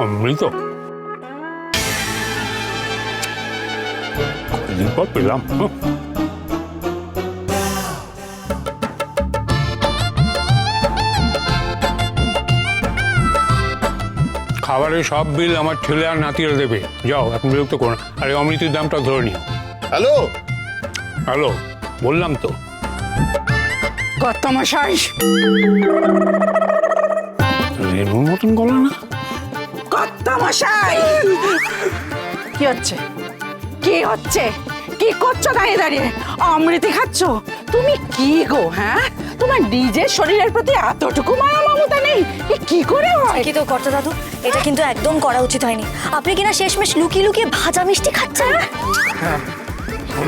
অমৃত কদিন পর পেলাম। খাবারের সব বিল আমার ছেলে আর নাতিরা দেবে যাও এখন বিরক্ত করো না। আরে অমৃতের দামটা ধরে নিও। হ্যালো? হ্যালো বললাম তো। কর্তামশাই রেনুর মতন গলা না। কর্তামশাই! কি হচ্ছে? কি হচ্ছে? কি করছ দাঁড়িয়ে দাঁড়িয়ে? অমৃতি খাচ্ছ? তুমি কি গো হ্যাঁ? তোমার নিজের শরীরের প্রতি এতটুকু মায়া মমতা নেই? এ কি করে হয়? কি তো কর্তা দাদু। এটা কিন্তু একদম করা উচিত হয়নি। আপনি কিনা শেষমেশ লুকিয়ে লুকিয়ে ভাজা মিষ্টি খাচ্ছেন?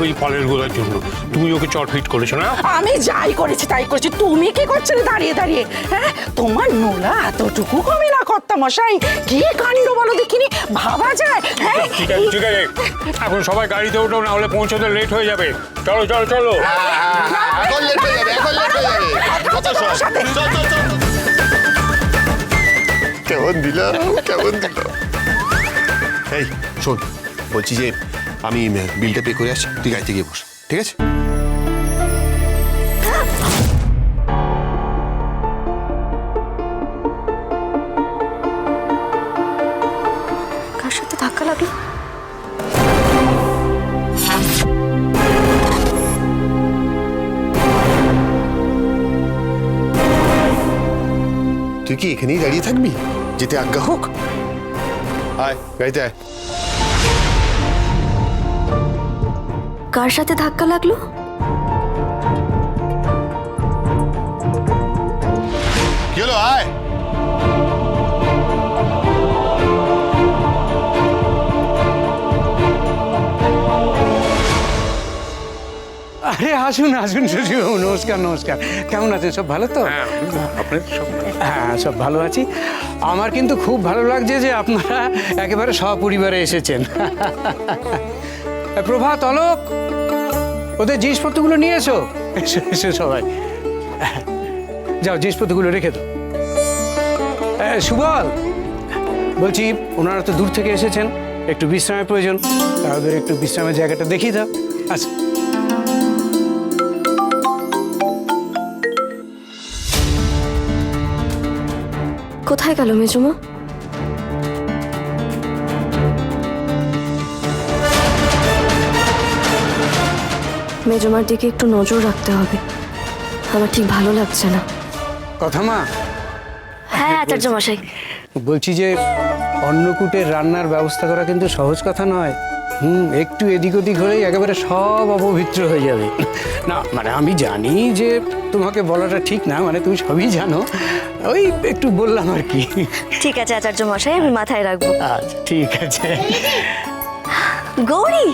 ওই ফলের গোলার জন্য। তুমি ওকে চট ফিট করেছ না? আমি যাই করেছি তাই করেছি। তুমি কি করছিলে? দাঁড়িয়ে দাঁড়িয়ে। হ্যাঁ তোমার নোলা এতটুকু কমে না কর্তা মশাই কি কাণ্ড বলো দেখিনি? ভাবা যায় হ্যাঁ? ঠিক আছে ঠিক আছে। এখন সবাই গাড়িতে ওঠো না হলে পৌঁছতে লেট হয়ে যাবে। চলো চলো চলো। এখন লেট হয়ে যাবে এখন লেট হয়ে যাবে। কথা শোন চল চল চল। কেমন দিল? কেমন দিল? এই শোন বলছি যে আমি বিলটা পে করে আসছি। তুই গাড়িতে গিয়ে বস ঠিক আছে? কার সাথে ধাক্কা লাগল? তুই কি এখানেই দাঁড়িয়ে থাকবি? যেতে আজ্ঞা হোক। আয় গাড়িতে আয়। কার সাথে ধাক্কা লাগল? কি হলো? আয়। আরে আসুন আসুন শ্বশুরবাবু নমস্কার নমস্কার। কেমন আছেন? সব ভালো তো? হ্যাঁ হ্যাঁ সব ভালো আছি। আমার কিন্তু খুব ভালো লাগছে যে আপনারা একেবারে সপরিবারে এসেছেন। প্রভাত, অলোক, ওদের জিনিসপত্রগুলো নিয়ে এসো। সবাই। যাও, জিনিসপত্রগুলো রেখে দাও। সুবল, বলছি, ওনারা তো দূর থেকে এসেছেন। একটু বিশ্রামের প্রয়োজন। ওদের একটু বিশ্রামের জায়গাটা দেখিয়ে দাও। আচ্ছা। কোথায় গেল মেজুমা? মেজুমার দিকে একটু নজর রাখতে হবে। আমার ঠিক ভালো লাগছে না। কথা মা? হ্যাঁ আচার্য মশাই। বলছি যে অন্নকূটের রান্নার ব্যবস্থা করা কিন্তু সহজ কথা নয়। হুম একটু এদিক ওদিক হলেই একেবারে সব অপবিত্র হয়ে যাবে। না মানে আমি জানি যে তোমাকে বলাটা ঠিক না মানে তুমি সবই জানো। ওই একটু বললাম আর কি। ঠিক আছে আচার্য মশাই আমি মাথায় রাখব। আচ্ছা ঠিক আছে। গৌরী!